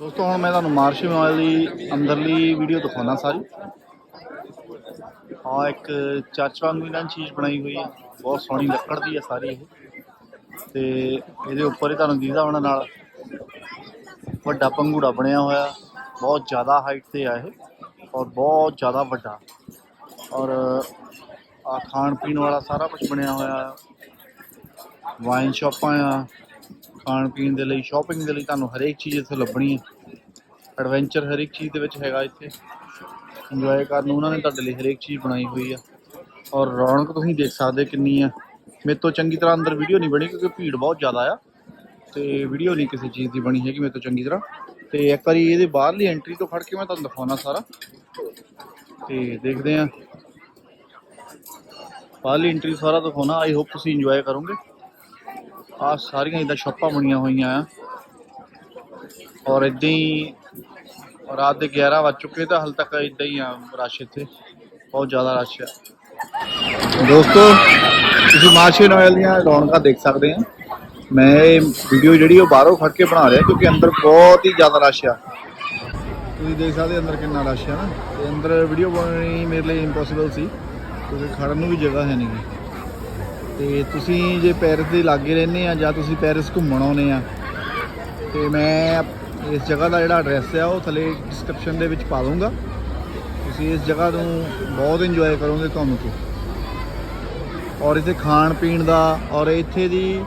ਦੋਸਤੋ, ਹੁਣ ਮੈਂ ਤੁਹਾਨੂੰ ਮਾਰਸ਼ੀ ਮਾਲ ਦੀ ਅੰਦਰਲੀ ਵੀਡੀਓ ਦਿਖਾਉਣਾ ਸਾਰੀ। ਆ ਇੱਕ ਚਰਚ ਵਾਂਗੂ ਇਹਨਾਂ ਨੇ ਚੀਜ਼ ਬਣਾਈ ਹੋਈ ਹੈ। ਬਹੁਤ ਸੋਹਣੀ ਲੱਕੜ ਦੀ ਹੈ ਸਾਰੀ ਇਹ। ਤੇ ਇਹਦੇ ਉੱਪਰ ਹੀ ਤੁਹਾਨੂੰ ਦੀਦਾ ਉਹਨਾਂ ਨਾਲ। ਵੱਡਾ ਪੰਗੂੜਾ ਬਣਿਆ ਹੋਇਆ। ਬਹੁਤ ਜ਼ਿਆਦਾ ਹਾਈਟ ਤੇ ਆ ਇਹ। ਔਰ ਬਹੁਤ ਜ਼ਿਆਦਾ ਵੱਡਾ। ਔਰ ਆ ਖਾਣ ਪੀਣ ਵਾਲਾ ਸਾਰਾ ਕੁਝ ਬਣਿਆ ਹੋਇਆ। ਵਾਈਨ ਸ਼ਾਪਾਂ ਆ ਖਾਣ ਪੀਣ ਦੇ ਲਈ ਸ਼ਾਪਿੰਗ ਦੇ ਲਈ ਤੁਹਾਨੂੰ ਹਰੇਕ ਚੀਜ਼ ਇੱਥੇ ਲੱਭਣੀ ਹੈ। ਐਡਵੈਂਚਰ ਹਰੇਕ ਚੀਜ਼ ਦੇ ਵਿੱਚ ਹੈਗਾ ਇੱਥੇ। ਇੰਜੋਏ ਕਰਨ, ਉਹਨਾਂ ਨੇ ਤੁਹਾਡੇ ਲਈ ਹਰੇਕ ਚੀਜ਼ ਬਣਾਈ ਹੋਈ ਆ। ਔਰ ਰੌਣਕ ਤੁਸੀਂ ਦੇਖ ਸਕਦੇ ਕਿੰਨੀ ਆ। ਮੇਰੇ ਤੋਂ ਚੰਗੀ ਤਰ੍ਹਾਂ ਅੰਦਰ ਵੀਡੀਓ ਨਹੀਂ ਬਣੀ ਕਿਉਂਕਿ ਭੀੜ ਬਹੁਤ ਜ਼ਿਆਦਾ ਆ। ਤੇ ਵੀਡੀਓ ਨਹੀਂ ਕਿਸੇ ਚੀਜ਼ ਦੀ ਬਣੀ ਹੈਗੀ ਮੇਰੇ ਤੋਂ ਚੰਗੀ ਤਰ੍ਹਾਂ। ਤੇ ਇੱਕ ਵਾਰੀ ਇਹਦੇ ਬਾਹਰਲੀ ਐਂਟਰੀ ਤੋਂ ਫੜ ਕੇ ਮੈਂ ਤੁਹਾਨੂੰ ਦਿਖਾਉਣਾ ਸਾਰਾ। ਤੇ ਦੇਖਦੇ ਆ ਬਾਹਰਲੀ ਐਂਟਰੀ ਸਾਰਾ ਦਿਖਾਉਣਾ। ਆਈ ਹੋਪ ਤੁਸੀਂ ਇੰਜੋਏ ਕਰੋਗੇ। ਆ ਸਾਰੀਆਂ ਇਦਾਂ ਸ਼ਾਪਾਂ ਬਣੀਆਂ ਹੋਈਆਂ ਆ। ਔਰ ਇਦਾਂ ਹੀ ਰਾਤ ਦੇ 11 ਵੱਜ ਚੁੱਕੇ ਤਾਂ ਹਾਲ ਤੱਕ ਇਦਾਂ ਹੀ ਆ ਰਸ਼ ਇੱਥੇ। ਬਹੁਤ ਜ਼ਿਆਦਾ ਰਸ਼ ਆ। ਦੋਸਤੋ, ਤੁਸੀਂ ਮਾਰਸ਼ਲ ਨੋਇਲ ਦੀਆਂ ਰੌਣਕਾਂ ਦੇਖ ਸਕਦੇ ਆ। ਮੈਂ ਇਹ ਵੀਡੀਓ ਜਿਹੜੀ ਉਹ ਬਾਹਰੋਂ ਫੜ ਕੇ ਬਣਾ ਰਿਹਾ ਕਿਉਂਕਿ ਅੰਦਰ ਬਹੁਤ ਹੀ ਜ਼ਿਆਦਾ ਰਸ਼ ਆ। ਤੁਸੀਂ ਦੇਖ ਸਕਦੇ ਅੰਦਰ ਕਿੰਨਾ ਰਸ਼ ਆ ਨਾ। ਤੇ ਅੰਦਰ ਵੀਡੀਓ ਬਣਾਉਣੀ ਮੇਰੇ ਲਈ ਇੰਪੋਸੀਬਲ ਸੀ, ਕਿਉਂਕਿ ਖੜਨ ਨੂੰ ਵੀ ਜਗ੍ਹਾ ਹੈ ਨਹੀਂ। ਗੀ ਤੇ ਤੁਸੀਂ ਜੇ ਪੈਰਿਸ ਦੇ ਲਾਗੇ ਰਹਿੰਦੇ ਆ ਜਾਂ ਤੁਸੀਂ ਪੈਰਿਸ ਘੁੰਮਣ ਆਉਨੇ ਆ, ਤੇ ਮੈਂ ਇਸ ਜਗ੍ਹਾ ਦਾ ਜਿਹੜਾ ਐਡਰੈਸ ਆ, ਉਹ ਥੱਲੇ ਡਿਸਕ੍ਰਿਪਸ਼ਨ ਦੇ ਵਿੱਚ ਪਾ ਦੂੰਗਾ ਤੁਸੀਂ ਇਸ ਜਗ੍ਹਾ ਨੂੰ ਬਹੁਤ ਇੰਜੋਏ ਕਰੋਗੇ ਤੁਹਾਨੂੰ ਕੇ ਔਰ ਇੱਥੇ ਖਾਣ ਪੀਣ ਦਾ, ਔਰ ਇੱਥੇ ਦੀ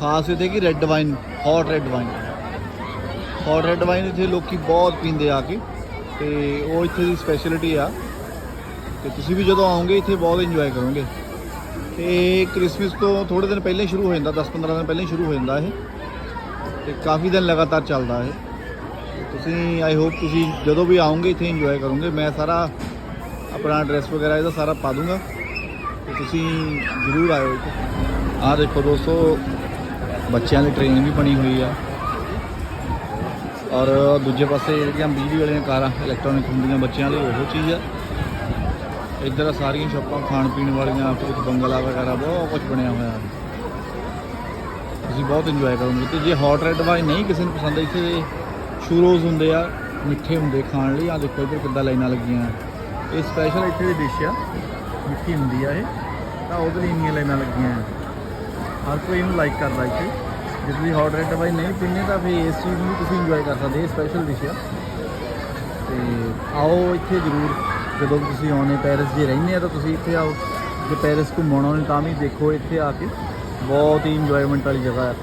ਖਾਸ ਇੱਥੇ ਕੀ red wine hot red wine hot red wine ਇੱਥੇ ਲੋਕੀ ਬਹੁਤ ਪੀਂਦੇ ਆ ਕੇ, ਤੇ ਉਹ ਇੱਥੇ ਦੀ ਸਪੈਸ਼ਲਿਟੀ ਆ। ਤੇ ਤੁਸੀਂ ਵੀ ਜਦੋਂ ਆਓਗੇ ਇੱਥੇ ਬਹੁਤ ਇੰਜੋਏ ਕਰੋਗੇ। ਤੇ ਕ੍ਰਿਸਮਸ ਤੋਂ ਥੋੜੇ ਦਿਨ ਪਹਿਲਾਂ ਹੀ ਸ਼ੁਰੂ ਹੋ ਜਾਂਦਾ 10-15 ਦਿਨ ਪਹਿਲਾਂ ਹੀ ਸ਼ੁਰੂ ਹੋ ਜਾਂਦਾ ਇਹ। ਤੇ ਕਾਫੀ ਦਿਨ ਲਗਾਤਾਰ ਚੱਲਦਾ ਇਹ। ਤੁਸੀਂ ਆਈ ਹੋਪ ਤੁਸੀਂ ਜਦੋਂ ਵੀ ਆਉਂਗੇ ਇੱਥੇ ਇੰਜੋਏ ਕਰੋਗੇ। ਮੈਂ ਸਾਰਾ ਆਪਣਾ ਐਡਰੈਸ ਵਗੈਰਾ ਇਹਦਾ ਸਾਰਾ ਪਾ ਦੂੰਗਾ। ਤੇ ਤੁਸੀਂ ਜ਼ਰੂਰ ਆਇਓ ਇੱਥੇ। ਆਹ ਦੇਖੋ ਦੋਸਤੋ, ਬੱਚਿਆਂ ਦੀ ਟ੍ਰੇਨ ਵੀ ਬਣੀ ਹੋਈ ਆ। ਔਰ ਦੂਜੇ ਪਾਸੇ ਜਿਹੜੀਆਂ ਬਿਜਲੀ ਵਾਲੀਆਂ ਕਾਰਾਂ ਇਲੈਕਟ੍ਰੋਨਿਕ ਹੁੰਦੀਆਂ ਬੱਚਿਆਂ ਲਈ, ਉਹ ਚੀਜ਼ ਆ। ਇੱਧਰ ਸਾਰੀਆਂ ਸ਼ਾਪਾਂ ਖਾਣ ਪੀਣ ਵਾਲੀਆਂ, ਫਿਰ ਬੰਗਲਾ ਵਗੈਰਾ, ਬਹੁਤ ਕੁਝ ਬਣਿਆ ਹੋਇਆ। ਤੁਸੀਂ ਬਹੁਤ ਇੰਜੋਏ ਕਰੋਗੇ। ਤੇ ਜੇ ਹੌਟ ਰੈੱਡ ਵਾਈਨ ਨਹੀਂ ਕਿਸੇ ਨੂੰ ਪਸੰਦ, ਇੱਥੇ ਸ਼ੂਰੋਜ਼ ਹੁੰਦੇ ਆ, ਮਿੱਠੇ ਹੁੰਦੇ ਖਾਣ ਲਈ। ਆ ਦੇਖੋ ਇੱਧਰ ਕਿੱਦਾਂ ਲਾਈਨਾਂ ਲੱਗੀਆਂ। ਇਹ ਸਪੈਸ਼ਲ ਇੱਥੇ ਦੀ ਡਿਸ਼ ਆ। ਮਿੱਠੀ ਹੁੰਦੀ ਆ ਇਹ। ਤਾਂ ਉਹਦੇ ਲਈ ਇੰਨੀਆਂ ਲਾਈਨਾਂ ਲੱਗੀਆਂ। ਹਰ ਕੋਈ ਇਹਨੂੰ ਲਾਈਕ ਕਰਦਾ ਇੱਥੇ। ਜੇ ਤੁਸੀਂ ਹੌਟ ਰੈਡ ਵਾਈਨ ਨਹੀਂ ਪੀਂਦੇ, ਤਾਂ ਫਿਰ ਇਸ ਚੀਜ਼ ਨੂੰ ਤੁਸੀਂ ਇੰਜੋਏ ਕਰ ਸਕਦੇ ਇਹ ਸਪੈਸ਼ਲ ਡਿਸ਼ ਆ। ਤੇ ਆਓ ਇੱਥੇ ਜ਼ਰੂਰ ਜਦੋਂ ਵੀ ਤੁਸੀਂ ਆਉਣੇ ਪੈਰਿਸ ਜੇ ਰਹਿੰਦੇ ਆ ਤਾਂ ਤੁਸੀਂ ਇੱਥੇ ਆਓ। ਜੇ ਪੈਰਿਸ ਘੁੰਮਣ ਆਉਣੇ ਤਾਂ ਵੀ ਦੇਖੋ ਇੱਥੇ ਆ ਕੇ। ਬਹੁਤ ਹੀ ਇੰਜੋਇਮੈਂਟ ਵਾਲੀ ਜਗ੍ਹਾ ਹੈ।